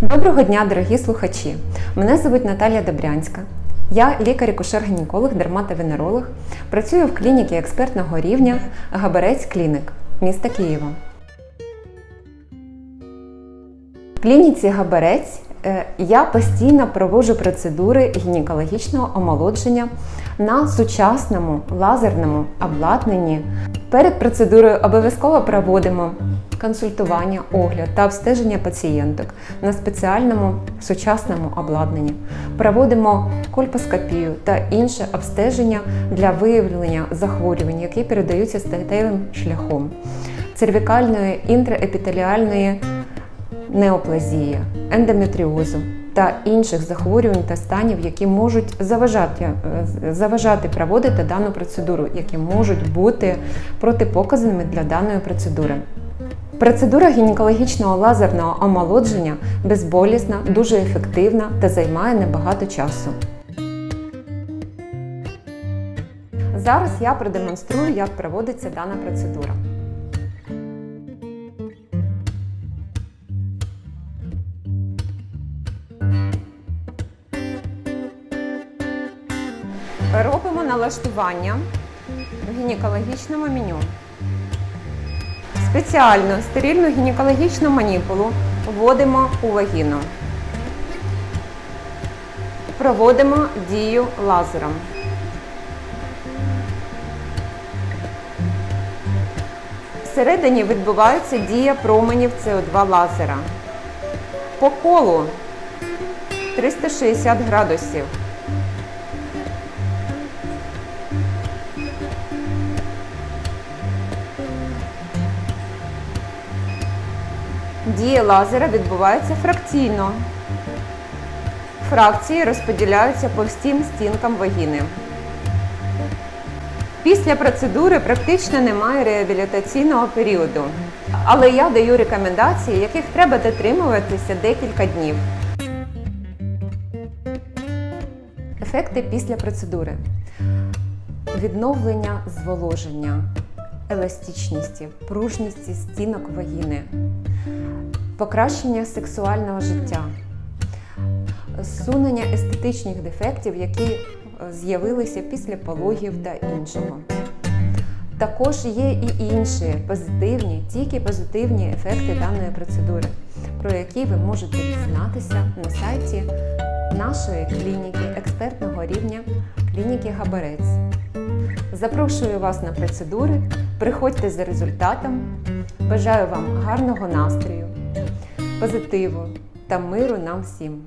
Доброго дня, дорогі слухачі! Мене звуть Наталія Добрянська. Я лікар-акушер-гінеколог, дерматовенеролог. Працюю в клініці експертного рівня Габарець Кліник міста Києва. В клініці Габарець е, я постійно проводжу процедури гінекологічного омолодження на сучасному лазерному обладнанні. Перед процедурою обов'язково проводимо консультування, огляд та обстеження пацієнток на спеціальному сучасному обладнанні. Проводимо кольпоскопію та інше обстеження для виявлення захворювань, які передаються статевим шляхом, цервікальної інтраепітеліальної неоплазії, ендометріозу та інших захворювань та станів, які можуть заважати, е, заважати проводити дану процедуру, які можуть бути протипоказаними для даної процедури. Процедура гінекологічного лазерного омолодження безболісна, дуже ефективна та займає небагато часу. Зараз я продемонструю, як проводиться дана процедура. Робимо налаштування в гінекологічному меню. Спеціальну стерильну гінекологічну маніпулу вводимо у вагіну. Проводимо дію лазером. Всередині відбувається дія променів СО2 лазера. По колу 360 градусів. Дія лазера відбувається фракційно. Фракції розподіляються по всім стінкам вагіни. Після процедури практично немає реабілітаційного періоду, але я даю рекомендації, яких треба дотримуватися декілька днів. Ефекти після процедури: відновлення зволоження, еластичності, пружності стінок вагіни, покращення сексуального життя, зсунення естетичних дефектів, які е, з'явилися після пологів та іншого. Також є і інші позитивні, тільки позитивні ефекти даної процедури, про які ви можете дізнатися на сайті нашої клініки експертного рівня клініки Габарець. Запрошую вас на процедури, приходьте за результатом. Бажаю вам гарного настрою, позитиву та миру нам всім!